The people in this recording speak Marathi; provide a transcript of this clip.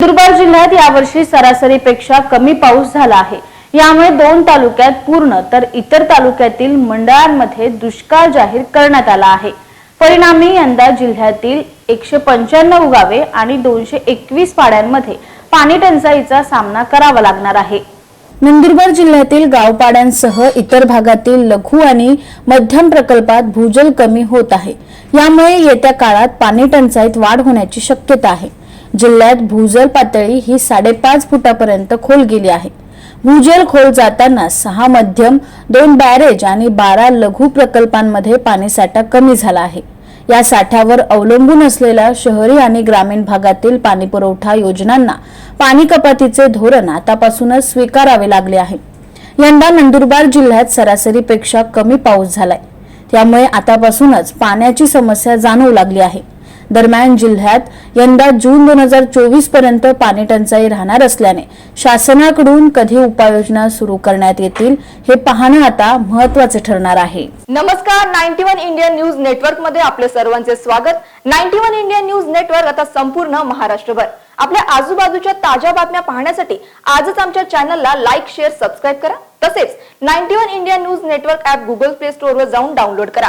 नंदुरबार जिल्ह्यात यावर्षी सरासरीपेक्षा कमी पाऊस झाला आहे. यामुळे दोन तालुक्यात पूर्ण तर इतर तालुक्यातील मंडळांमध्ये दुष्काळ जाहीर करण्यात आला आहे. परिणामी यंदा जिल्ह्यातील एकशे पंच्याण्णव गावे आणि दोनशे एकवीस पाड्यांमध्ये पाणी टंचाईचा सामना करावा लागणार आहे. नंदुरबार जिल्ह्यातील गावपाड्यांसह इतर भागातील लघु आणि मध्यम प्रकल्पात भूजल कमी होत आहे. यामुळे येत्या काळात पाणी टंचाईत वाढ होण्याची शक्यता आहे. जिल्ह्यात भूजल पातळी ही साडेपाच फुटापर्यंत खोल गेली आहे. भूजल खोल जाताना सहा मध्यम दोन बॅरेज आणि बारा लघु प्रकल्पांमध्ये पाणीसाठा कमी झाला आहे. या साठ्यावर अवलंबून असलेल्या शहरी आणि ग्रामीण भागातील पाणीपुरवठा योजनांना पाणी कपातीचे धोरण आतापासूनच स्वीकारावे लागले आहे. यंदा नंदुरबार जिल्ह्यात सरासरीपेक्षा कमी पाऊस झालाय. त्यामुळे आतापासूनच पाण्याची समस्या जाणवू लागली आहे. दरम्यान जिल्ह्यात यंदा जून दोन हजार चोवीसपर्यंत पाणी टंचाई राहणार असल्याने शासनाकडून कधी उपाययोजना सुरू करण्यात येतील हे पाहणं आता महत्त्वाचे ठरणार आहे. नमस्कार नाईन्टी वन इंडियन न्यूज नेटवर्कमध्ये आपले सर्वांचे स्वागत. Ninety one India news network आता संपूर्ण महाराष्ट्रभर. आपल्या आजूबाजूच्या ताज्या बातम्या पाहण्यासाठी आजच आमच्या चॅनलला लाईक शेअर सबस्क्राईब करा. तसेच ninety one India news network app Google play स्टोअरवर जाऊन डाउनलोड करा.